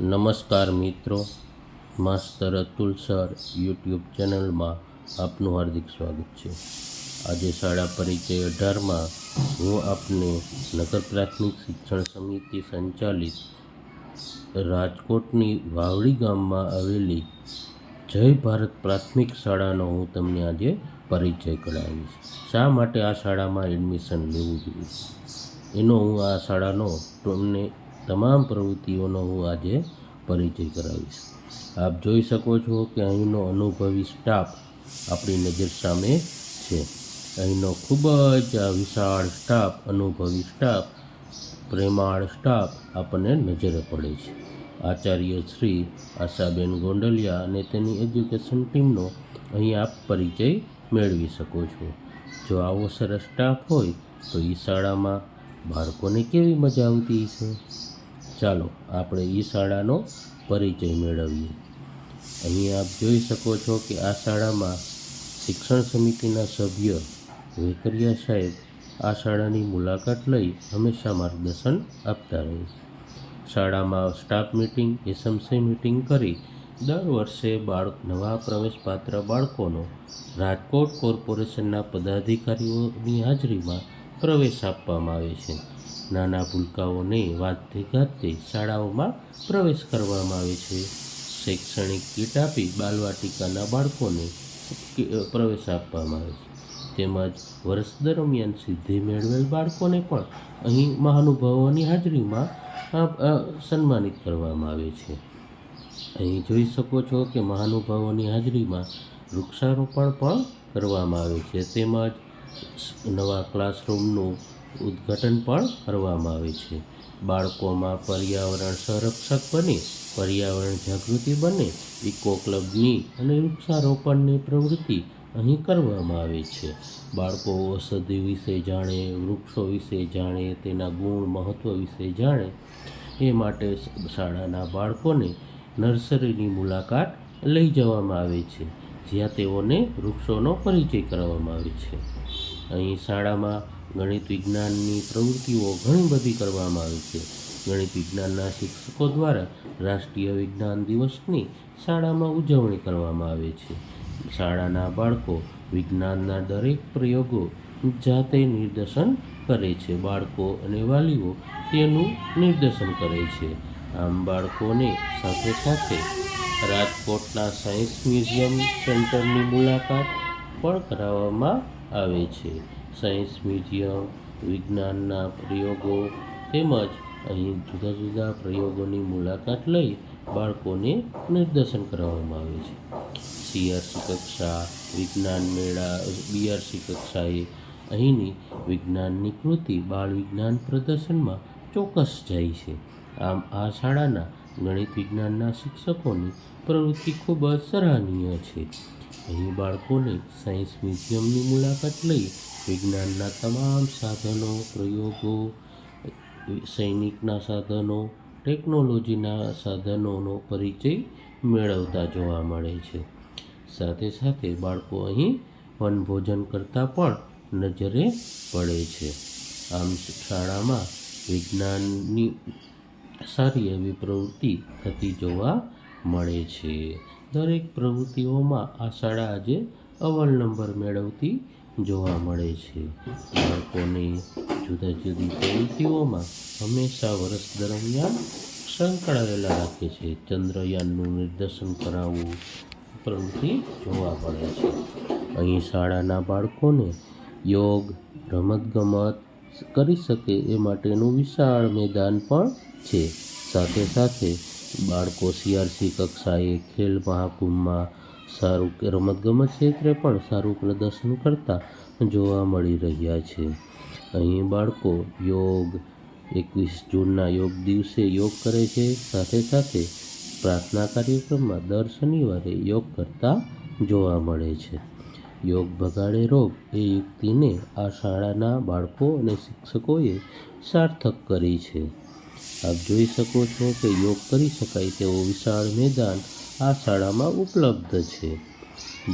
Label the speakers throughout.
Speaker 1: નમસ્કાર મિત્રો, માસ્તર Atul sir YouTube ચેનલમાં આપનું હાર્દિક સ્વાગત છે. આજે શાળા પરિચય અઢારમાં હું આપને નગર પ્રાથમિક શિક્ષણ સમિતિ સંચાલિત રાજકોટની વાવડી ગામમાં આવેલી જય ભારત પ્રાથમિક શાળાનો હું તમને આજે પરિચય કરાવીશ. શા માટે આ શાળામાં એડમિશન લેવું જોઈએ? એનો હું આ શાળાનો તમને તમામ પ્રવૃત્તિઓનો હું આજે પરિચય કરાવીશ. આપ જોઈ શકો છો કે અહીંનો અનુભવી સ્ટાફ આપણી નજર સામે છે. અહીંનો ખૂબ જ વિશાળ સ્ટાફ, અનુભવી સ્ટાફ, પ્રેમાળ સ્ટાફ આપણને નજરે પડે છે. આચાર્ય શ્રી આશાબેન ગોંડલિયા અને તેની એજ્યુકેશન ટીમનો અહીં આપ પરિચય મેળવી શકો છો. જો આવો સરસ સ્ટાફ હોય તો એ શાળામાં બાળકોને કેવી મજા આવતી હશે? ચાલો આપણે એ શાળાનો પરિચય મેળવીએ. અહીં આપ જોઈ શકો છો કે આ શાળામાં શિક્ષણ સમિતિના સભ્ય વેકરિયા સાહેબ આ શાળાની મુલાકાત લઈ હંમેશા માર્ગદર્શન આપતા રહે છે. શાળામાં સ્ટાફ મિટિંગ, એસએમસી મિટિંગ કરી દર વર્ષે બાળક નવા પ્રવેશપાત્ર બાળકોનો રાજકોટ કોર્પોરેશનના પદાધિકારીઓની હાજરીમાં પ્રવેશ આપવામાં આવે છે. નાના ભૂલકાઓને વાતથી ઘાતે શાળાઓમાં પ્રવેશ કરવામાં આવે છે. શૈક્ષણિક કીટ આપી બાલવાટિકાના બાળકોને પ્રવેશ આપવામાં આવે છે. તેમજ વર્ષ દરમિયાન સિદ્ધિ મેળવેલ બાળકોને પણ અહીં મહાનુભાવોની હાજરીમાં સન્માનિત કરવામાં આવે છે. અહીં જોઈ શકો છો કે મહાનુભાવોની હાજરીમાં વૃક્ષારોપણ પણ કરવામાં આવે છે. તેમજ નવા ક્લાસરૂમનું ઉદ્ઘાટન પણ કરવામાં આવે છે. બાળકોમાં પર્યાવરણ સંરક્ષક બને, પર્યાવરણ જાગૃતિ બને, ઇકો ક્લબની અને વૃક્ષારોપણની પ્રવૃત્તિ અહીં કરવામાં આવે છે. બાળકો ઔષધિ વિશે જાણે, વૃક્ષો વિશે જાણે, તેના ગુણ મહત્ત્વ વિશે જાણે. એ માટે શાળાના બાળકોને નર્સરીની મુલાકાત લઈ જવામાં આવે છે, જ્યાં તેઓને વૃક્ષોનો પરિચય કરવામાં આવે છે. અહીં શાળામાં ગણિત વિજ્ઞાનની પ્રવૃત્તિઓ ઘણી બધી કરવામાં આવે છે. ગણિત વિજ્ઞાનના શિક્ષકો દ્વારા રાષ્ટ્રીય વિજ્ઞાન દિવસની શાળામાં ઉજવણી કરવામાં આવે છે. શાળાના બાળકો વિજ્ઞાનના દરેક પ્રયોગો જાતે નિર્દેશન કરે છે. બાળકો અને વાલીઓ તેનું નિર્દેશન કરે છે. આમ બાળકોને સાથે સાથે રાજકોટના સાયન્સ મ્યુઝિયમ સેન્ટરની મુલાકાત પણ કરાવવામાં આવે છે. સાયન્સ મ્યુઝિયમ વિજ્ઞાનના પ્રયોગો તેમજ અહીં જુદા જુદા પ્રયોગોની મુલાકાત લઈ બાળકોને નિર્દેશન કરાવવામાં આવે છે. સીઆરસી કક્ષા, વિજ્ઞાન મેળા બીઆરસી કક્ષાએ અહીંની વિજ્ઞાનની કૃતિ બાળ વિજ્ઞાન પ્રદર્શનમાં ચોક્કસ જાય છે. આમ આ શાળાના ગણિત વિજ્ઞાનના શિક્ષકોની પ્રવૃત્તિ ખૂબ જ સરાહનીય છે. અહીં બાળકોને સાયન્સ મ્યુઝિયમની મુલાકાત લઈ વિજ્ઞાનના તમામ સાધનો, પ્રયોગો, સૈનિકના સાધનો, ટેકનોલોજીના સાધનોનો પરિચય મેળવતા જોવા મળે છે. સાથે સાથે બાળકો અહીં વનભોજન કરતાં પણ નજરે પડે છે. આમ શાળામાં વિજ્ઞાનની સારી એવી પ્રવૃત્તિ થતી જોવા મળે છે. દરેક પ્રવૃત્તિઓમાં આ શાળા આજે અવ્વલ નંબર મેળવતી જોવા મળે છે. બાળકોને જુદા જુદી પ્રવૃત્તિઓમાં હંમેશા વર્ષ દરમિયાન સંકળાયેલા રાખે છે. ચંદ્રયાનનું નિર્દેશન કરાવવું પ્રવૃત્તિ જોવા મળે છે. અહીં શાળાના બાળકોને યોગ, રમતગમત કરી શકે એ માટેનું વિશાળ મેદાન પણ છે. સાથે સાથે બાળકો સીઆરસી કક્ષાએ ખેલ મહાકુંભમાં સારું કે રમતગમત ક્ષેત્રે પણ સારું પ્રદર્શન કરતા જોવા મળી રહ્યા છે. અહીં બાળકો યોગ, એકવીસ જૂનના યોગ દિવસે યોગ કરે છે. સાથે સાથે પ્રાર્થના કાર્યક્રમમાં દર શનિવારે યોગ કરતા જોવા મળે છે. યોગ ભગાડે રોગ એ યુક્તિને આ શાળાના બાળકો અને શિક્ષકોએ સાર્થક કરી છે. આપ જોઈ શકો છો કે યોગ કરી શકાય તેવો વિશાળ મેદાન આ શાળામાં ઉપલબ્ધ છે.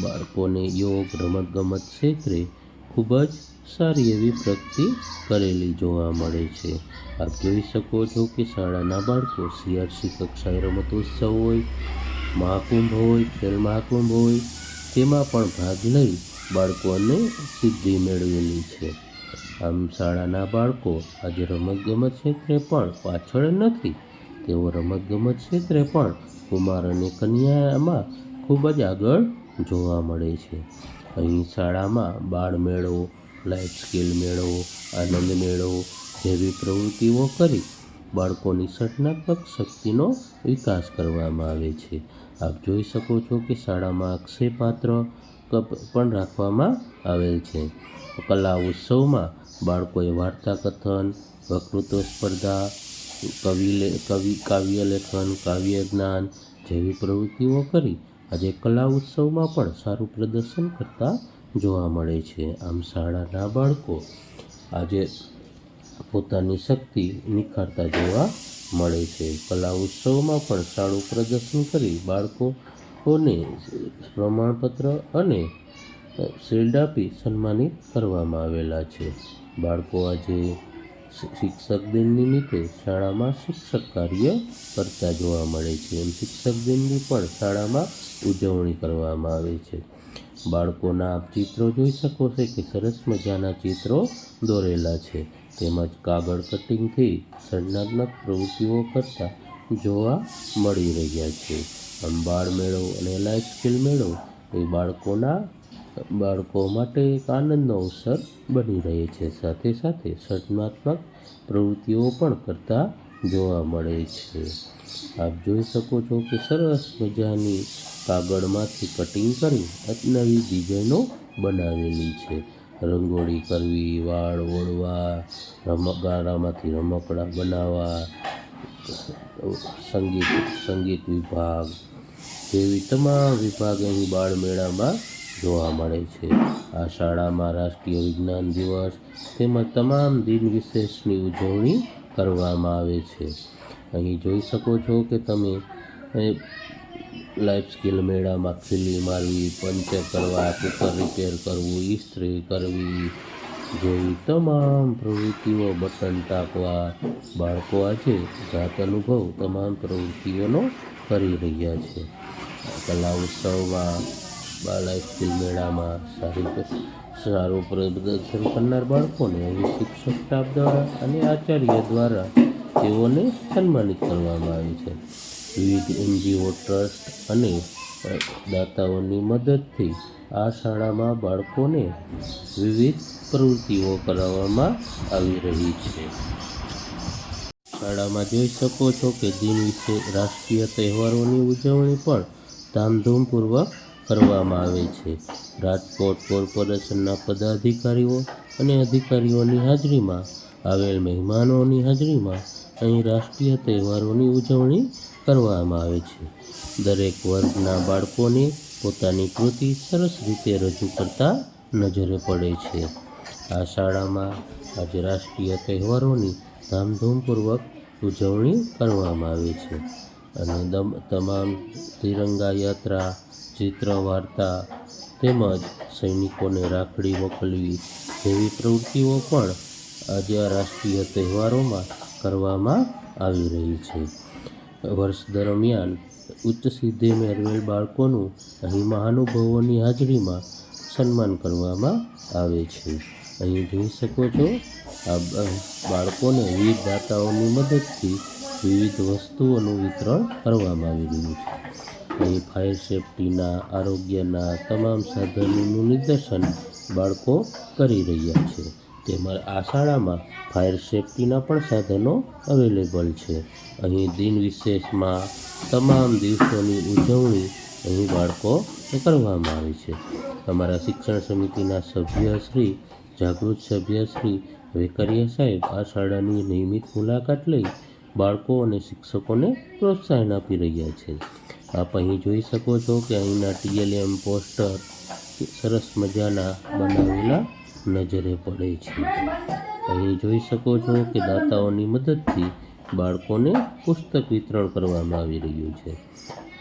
Speaker 1: બાળકોને યોગ, રમતગમત ક્ષેત્રે ખૂબ જ સારી એવી પ્રગતિ કરેલી જોવા મળે છે. આપ જોઈ શકો છો કે શાળાના બાળકો સીઆરસી કક્ષાએ રમતોત્સવ હોય, મહાકુંભ હોય, ખેલ મહાકુંભ હોય, તેમાં પણ ભાગ લઈ બાળકોને સિદ્ધિ મેળવેલી છે. આમ શાળાના બાળકો આજે રમતગમત ક્ષેત્રે પણ પાછળ નથી. તેઓ રમતગમત ક્ષેત્રે પણ કુમાર અને કન્યામાં ખૂબ જ આગળ જોવા મળે છે. અહીં શાળામાં બાળ મેળો લાઈફ સ્કિલ મેળો, આનંદ મેળો જેવી પ્રવૃત્તિઓ કરી બાળકોની સર્જનાત્મક શક્તિનો વિકાસ કરવામાં આવે છે. આપ જોઈ શકો છો કે શાળામાં અક્ષયપાત્ર કપ પણ રાખવામાં આવેલ છે. કલા ઉત્સવમાં બાળકોએ વાર્તા કથન વક્તૃત્વ સ્પર્ધા કવિ કવિ, કાવ્ય લેખન, કાવ્ય જ્ઞાન જેવી પ્રવૃત્તિઓ કરી. આજે કલા ઉત્સવમાં પણ સારું પ્રદર્શન કરતા જોવા મળે છે. આમ શાળાના બાળકો આજે પોતાની શક્તિ નિખારતા જોવા મળે છે. કલા ઉત્સવમાં પણ સારું પ્રદર્શન કરી બાળકોને પ્રમાણપત્ર અને શિલ્ડ આપી સન્માનિત કરવામાં આવેલા છે. બાળકો આજે શિક્ષક દિન નિમિત્તે શાળામાં શિક્ષક કાર્ય કરતા જોવા મળે છે. એમ શિક્ષક દિનની પણ શાળામાં ઉજવણી કરવામાં આવે છે. બાળકોના આપ ચિત્રો જોઈ શકો છો કે સરસ મજાના ચિત્રો દોરેલા છે. તેમજ કાગળ કટિંગથી સર્જનાત્મક પ્રવૃત્તિઓ કરતા જોવા મળી રહ્યા છે. આમ બાળ મેળો અને લાઈફ સ્કિલ મેળો એ બાળકોના બાળકો માટે એક આનંદનો અવસર બની રહે છે. સાથે સાથે સર્જનાત્મક પ્રવૃત્તિઓ પણ કરતા જોવા મળે છે. આપ જોઈ શકો છો કે સરસ મજાની કાગળમાંથી કટિંગ કરી નવી ડિઝાઇનો બનાવેલી છે. રંગોળી કરવી, વાળ ઓળવા રમકડામાંથી રમકડા બનાવવા, સંગીત સંગીત વિભાગ જેવી તમામ વિભાગ અહીં બાળ મેળામાં જોવા મળે છે. આ શાળામાં રાષ્ટ્રીય વિજ્ઞાન દિવસ તેમજ તમામ દિન વિશેષની ઉજવણી કરવામાં આવે છે. અહીં જોઈ શકો છો કે તમે લાઈફ સ્કિલ મેળામાં ખીલી મારવી પંચર કરવા, કુકર રિપેર કરવું, ઇસ્ત્રી કરવી જેવી તમામ પ્રવૃત્તિઓ બટન ટાંકવા બાળકો આજે જાત અનુભવ તમામ પ્રવૃત્તિઓનો કરી રહ્યા છે. કલા ઉત્સવમાં બા ફિલ્મ મેળામાં સારી સારું પ્રદર્શન કરનાર બાળકોને શિક્ષક સ્ટાફ દ્વારા અને આચાર્ય દ્વારા તેઓને સન્માનિત કરવામાં આવે છે. વિવિધ એનજીઓ ટ્રસ્ટ અને દાતાઓની મદદથી આ શાળામાં બાળકોને વિવિધ પ્રવૃત્તિઓ કરાવવામાં આવી રહી છે. શાળામાં જોઈ શકો છો કે દિન વિશે રાષ્ટ્રીય તહેવારોની ઉજવણી પણ ધામધૂમપૂર્વક કરવામાં આવે છે. રાજકોટ કોર્પોરેશનના પદાધિકારીઓ અને અધિકારીઓની હાજરીમાં આવેલ મહેમાનોની હાજરીમાં અહીં રાષ્ટ્રીય તહેવારોની ઉજવણી કરવામાં આવે છે. દરેક વર્ગના બાળકોને પોતાની કૃતિ સરસ રીતે રજૂ કરતા નજરે પડે છે. આ શાળામાં આજે રાષ્ટ્રીય તહેવારોની ધામધૂમપૂર્વક ઉજવણી કરવામાં આવે છે. અને દમ, તમામ તિરંગા યાત્રા ચિત્ર, વાર્તા તેમજ સૈનિકોને રાખડી મોકલવી જેવી પ્રવૃત્તિઓ પણ આજે રાષ્ટ્રીય તહેવારોમાં કરવામાં આવી રહી છે. વર્ષ દરમિયાન ઉચ્ચ સિદ્ધિ મેળવેલ બાળકોનું અહીં મહાનુભાવોની હાજરીમાં સન્માન કરવામાં આવે છે. અહીં જોઈ શકો છો, આ બાળકોને વિવિધ દાતાઓની મદદથી વિવિધ વસ્તુઓનું વિતરણ કરવામાં આવી રહ્યું છે. અહીં ફાયર સેફટીના, આરોગ્યના તમામ સાધનોનું નિદર્શન બાળકો કરી રહ્યા છે. તેમજ આ શાળામાં ફાયર સેફટીના પણ સાધનો અવેલેબલ છે. અહીં દિન વિશેષમાં તમામ દિવસોની ઉજવણી અહીં બાળકો કરવામાં આવે છે. અમારા શિક્ષણ સમિતિના સભ્ય શ્રી, જાગૃત સભ્ય શ્રી વેકરિયા સાહેબ આ શાળાની નિયમિત મુલાકાત લઈ બાળકો અને શિક્ષકોને પ્રોત્સાહન આપી રહ્યા છે. આપ અહીં જોઈ શકો છો કે અહીંના ટીએલએમ પોસ્ટર સરસ મજાના બનાવેલા નજરે પડે છે. અહીં જોઈ શકો છો કે દાતાઓની મદદથી બાળકોને પુસ્તક વિતરણ કરવામાં આવી રહ્યું છે.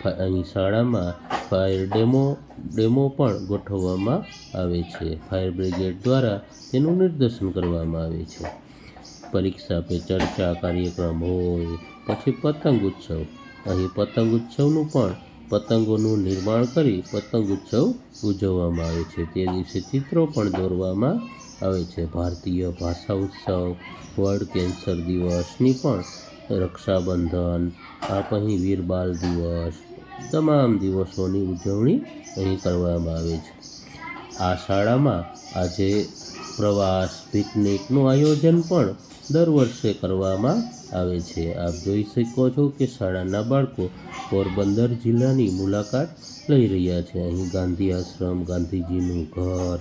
Speaker 1: અહીં શાળામાં ફાયર ડેમો ડેમો પણ ગોઠવવામાં આવે છે. ફાયર બ્રિગેડ દ્વારા તેનું નિર્દેશન કરવામાં આવે છે. પરીક્ષા પે ચર્ચા, કાર્યક્રમ હોય, પછી પતંગ ઉત્સવ. અહીં પતંગ ઉત્સવનું પણ પતંગોનું નિર્માણ કરી પતંગ ઉત્સવ ઉજવવામાં આવે છે. તે દિવસે ચિત્રો પણ દોરવામાં આવે છે. ભારતીય ભાષા ઉત્સવ વર્લ્ડ કેન્સર દિવસની પણ રક્ષાબંધન આ અહીં વીર બાલ દિવસ, તમામ દિવસોની ઉજવણી અહીં કરવામાં આવે છે. આ શાળામાં આજે પ્રવાસ, પિકનિકનું આયોજન પણ દર વર્ષે કરવામાં આવે છે. આપ જોઈ શકો છો કે શાળાના બાળકો પોરબંદર જિલ્લાની મુલાકાત લઈ રહ્યા છે. અહીં ગાંધી આશ્રમ, ગાંધીજીનું ઘર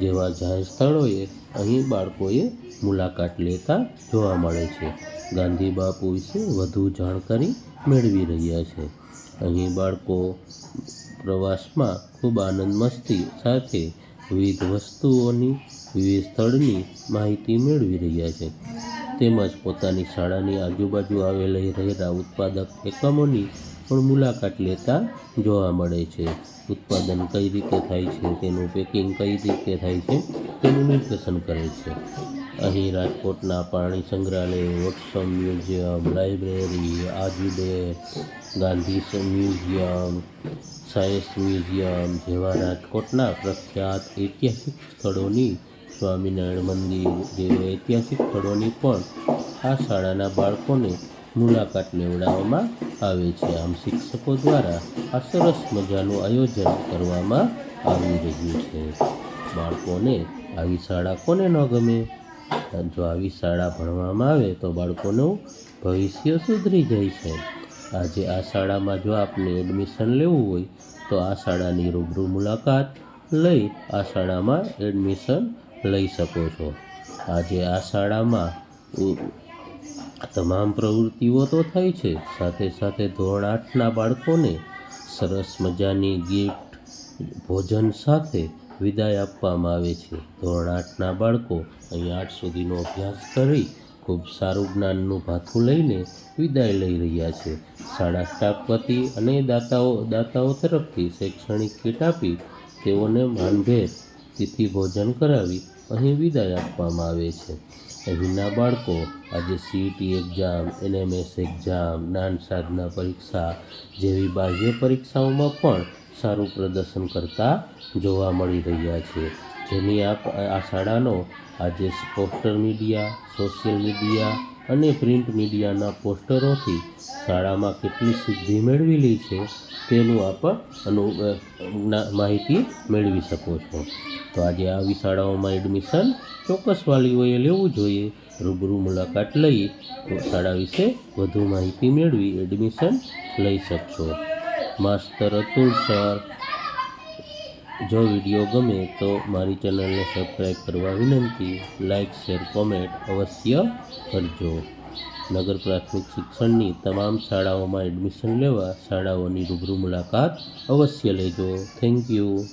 Speaker 1: જેવા જાહેર સ્થળોએ અહીં બાળકોએ મુલાકાત લેતા જોવા મળે છે. ગાંધી બાપુ વિશે વધુ જાણકારી મેળવી રહ્યા છે. અહીં બાળકો પ્રવાસમાં ખૂબ આનંદ મસ્તી સાથે વિવિધ વસ્તુઓની, વિવિધ સ્થળની માહિતી મેળવી રહ્યા છે. તેમજ પોતાની શાળાની આજુબાજુ આવેલી રહેલા ઉત્પાદક એકમોની પણ મુલાકાત લેતા જોવા મળે છે. ઉત્પાદન કઈ રીતે થાય છે, તેનું પેકિંગ કઈ રીતે થાય છે, તેનું નિર્દેશન કરે છે. અહીં રાજકોટના પાણી સંગ્રહાલય વોટ્સઅપ મ્યુઝિયમ, લાઇબ્રેરી, આજીબે ગાંધી મ્યુઝિયમ, સાયન્સ મ્યુઝિયમ જેવા રાજકોટના પ્રખ્યાત ઐતિહાસિક સ્થળોની સ્વામિનારાયણ મંદિર જેવા ઐતિહાસિક સ્થળોની પણ આ શાળાના બાળકોને મુલાકાત લેવડાવવામાં આવે છે. આમ શિક્ષકો દ્વારા આ સરસ મજાનું આયોજન કરવામાં આવી રહ્યું છે. બાળકોને આવી શાળા કોને ન ગમે? જો આવી શાળા ભણવામાં આવે તો બાળકોનું ભવિષ્ય સુધરી જાય છે. આજે આ શાળામાં જો આપને એડમિશન લેવું હોય, તો આ શાળાની રૂબરૂ મુલાકાત લઈ આ શાળામાં એડમિશન લઈ શકો છો. આજે આ શાળામાં તમામ પ્રવૃત્તિઓ તો થાય છે. સાથે સાથે ધોરણ આઠના બાળકોને સરસ મજાની ગિફ્ટ ભોજન સાથે વિદાય આપવામાં આવે છે. ધોરણ આઠના બાળકો અહીં આઠ સુધીનો અભ્યાસ કરી ખૂબ સારું જ્ઞાનનું ભાથું લઈને વિદાય લઈ રહ્યા છે. શાળા સ્ટાફ વતી અને દાતાઓ દાતાઓ તરફથી શૈક્ષણિક કીટ આપી તેઓને માનભેર તિથિ ભોજન કરાવી અહીં વિદાય આપવામાં આવે છે. અહીંના બાળકો આજે સીઈટી એક્ઝામ એનએમએસ એક્ઝામ જ્ઞાન સાધના પરીક્ષા જેવી બાહ્ય પરીક્ષાઓમાં પણ સારું પ્રદર્શન કરતા જોવા મળી રહ્યા છે. જેની આ શાળાનો આજે પોસ્ટર મીડિયા, સોશિયલ મીડિયા અને પ્રિન્ટ મીડિયાના પોસ્ટરોથી શાળામાં કેટલી સિદ્ધિ મેળવેલી છે તેનું આપ અનુ માહિતી મેળવી શકો છો. તો આજે આવી શાળાઓમાં એડમિશન ચોક્કસ વાલીઓએ લેવું જોઈએ. રૂબરૂ મુલાકાત લઈ શાળા વિશે વધુ માહિતી મેળવી એડમિશન લઈ શકશો. Master Atul sir. જો વીડિયો ગમે તો મારી ચેનલને સબસ્ક્રાઈબ કરવા વિનંતી. લાઇક, શેર, કોમેન્ટ અવશ્ય કરજો. નગર પ્રાથમિક શિક્ષણની તમામ શાળાઓમાં એડમિશન લેવા શાળાઓની રૂબરૂ મુલાકાત અવશ્ય લેજો. Thank you.